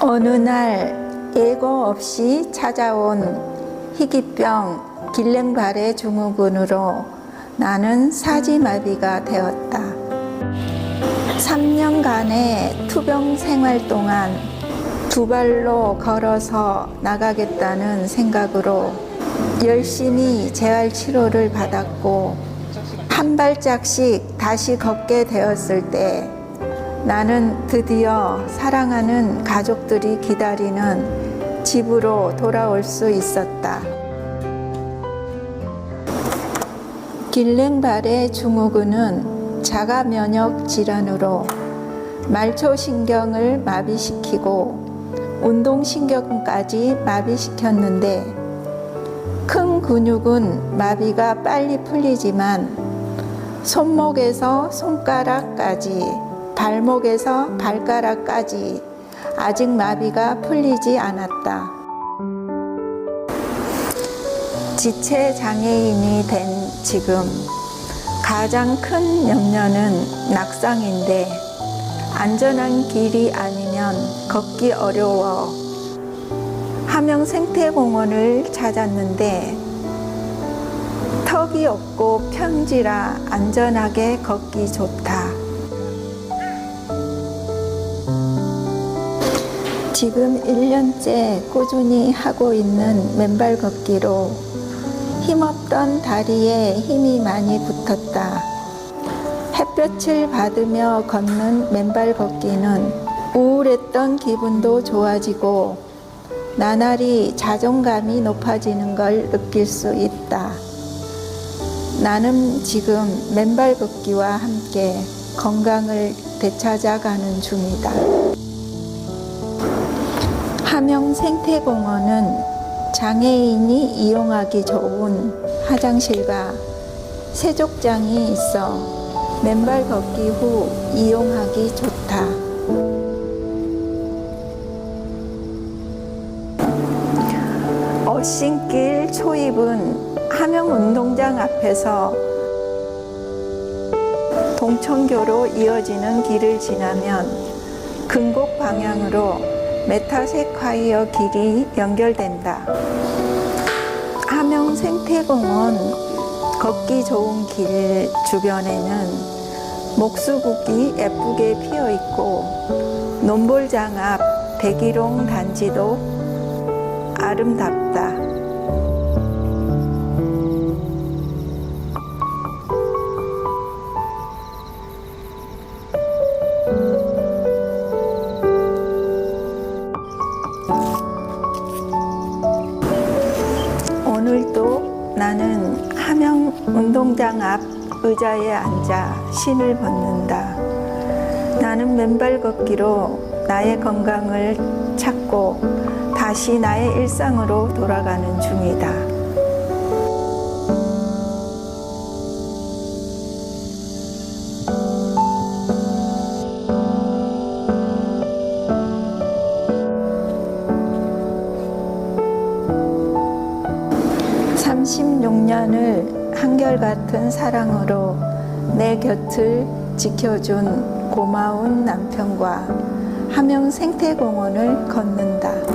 어느 날 예고 없이 찾아온 희귀병 길랭발의 증후군으로 나는 사지마비가 되었다. 3년간의 투병 생활 동안 두 발로 걸어서 나가겠다는 생각으로 열심히 재활 치료를 받았고 한 발짝씩 다시 걷게 되었을 때 나는 드디어 사랑하는 가족들이 기다리는 집으로 돌아올 수 있었다. 길랭발의 증후군은 자가 면역 질환으로 말초신경을 마비시키고 운동신경까지 마비시켰는데 큰 근육은 마비가 빨리 풀리지만 손목에서 손가락까지 발목에서 발가락까지 아직 마비가 풀리지 않았다. 지체 장애인이 된 지금 가장 큰 염려는 낙상인데 안전한 길이 아니면 걷기 어려워 함영 생태공원을 찾았는데 턱이 없고 평지라 안전하게 걷기 좋다. 지금 1년째 꾸준히 하고 있는 맨발 걷기로 힘없던 다리에 힘이 많이 붙었다. 햇볕을 받으며 걷는 맨발 걷기는 우울했던 기분도 좋아지고 나날이 자존감이 높아지는 걸 느낄 수 있다. 나는 지금 맨발 걷기와 함께 건강을 되찾아가는 중이다. 함영 생태공원은 장애인이 이용하기 좋은 화장실과 세족장이 있어 맨발 걷기 후 이용하기 좋다. 어신길 초입은 함영 운동장 앞에서 동천교로 이어지는 길을 지나면 금곡 방향으로 메타세콰이어 길이 연결된다. 함영 생태공원 걷기 좋은 길 주변에는 목수국이 예쁘게 피어 있고 논볼장 앞 대기롱 단지도 아름답다. 나는 함영 운동장 앞 의자에 앉아 신을 벗는다. 나는 맨발 걷기로 나의 건강을 찾고 다시 나의 일상으로 돌아가는 중이다. 삼십육 년을 한결같은 사랑으로 내 곁을 지켜준 고마운 남편과 함영 생태공원을 걷는다.